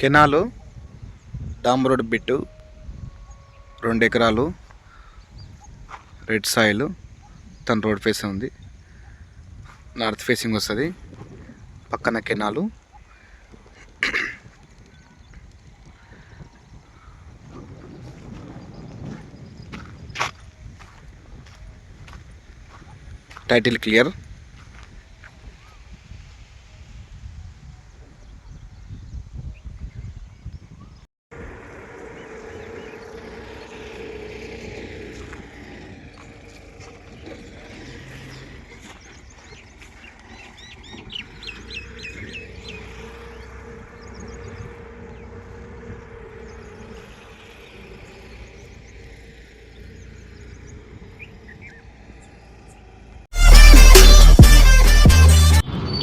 Canal డాంబర్ road bit రెండు ఎకరాలు red soil తన రోడ్ ఫేసింగ్ ఉంది. నార్త్ ఫేసింగ్ వస్తుంది. పక్కన కెనాలు. Title clear.